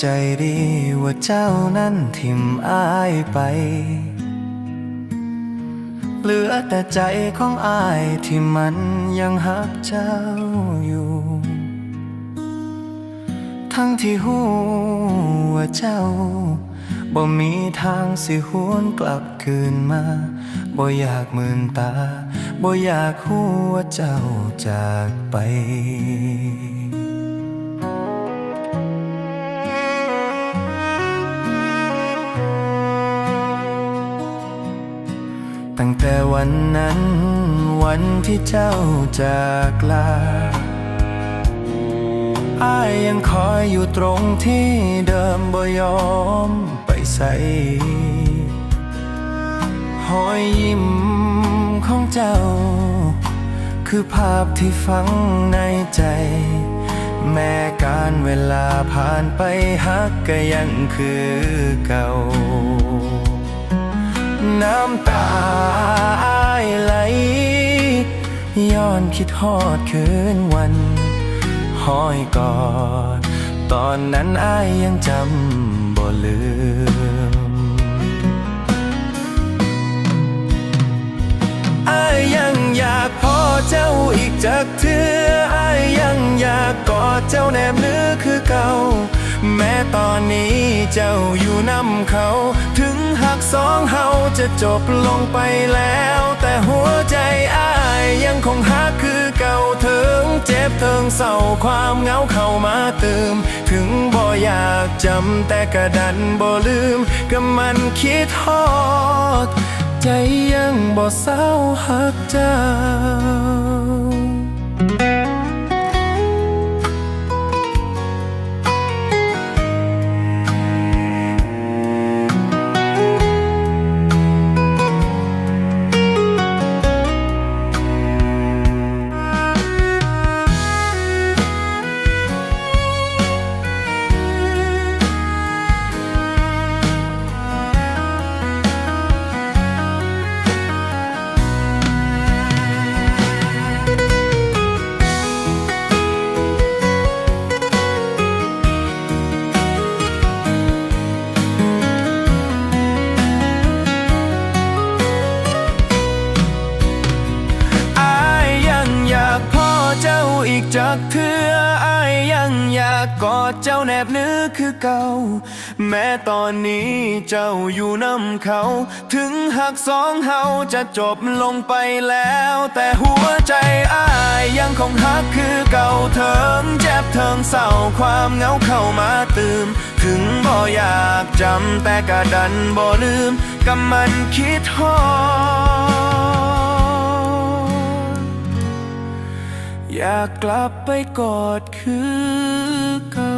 ใจดีว่าเจ้านั้นทิมอายไป เหลือแต่ใจของอายที่มันยังหักเจ้าอยู่ ทั้งที่หูว่าเจ้าบ่มีทางสิหวนกลับคืนมาบ่อยากมืนตาบ่อยากหูว่าเจ้าจากไป วันนั้น วันที่เจ้าจากลาอายยังคอยอยู่ตรงที่เดิมบ่ยอมไปใส่หอยยิ้มของเจ้า คือภาพที่ฝังในใจ แม้การเวลาผ่านไปฮักก็ยังคือเก่า น้ำตาไหล ย้อนคิดฮอดคืนวันห้อยกอด ตอนนั้นอายยังจำบ่ลืมอายยังอยากพอเจ้าอีกจากเธออายยังอยากกอดเจ้าแนบเนื้อคือเก่า ตอนนี้เจ้าอยู่นำเขา ถึงหักสองเฮาจะจบลงไปแล้ว แต่หัวใจอ้ายยังคงหักคือเก่าถึงเจ็บเถึงเศร้าความเหงาเข้ามาเติม ถึงบ่อยากจำแต่กระดันบ่ลืมก็มันคิดฮอด ใจยังบ่เศร้าหักเจ้า กจากเธออายยังอยากกอดเจ้าแนบเนื้อคือเก่า แม้ตอนนี้เจ้าอยู่น้ำเขา ถึงหักสองเฮาจะจบลงไปแล้ว แต่หัวใจอายยังคงหักคือเก่าเถิงเจ็บเถิงเศร้าความเหงาเข้ามาตืมถึงบ่อยากจำแต่กะดันบ่ลืมกับมันคิดฮอดากกลับไปกอดคือเก่า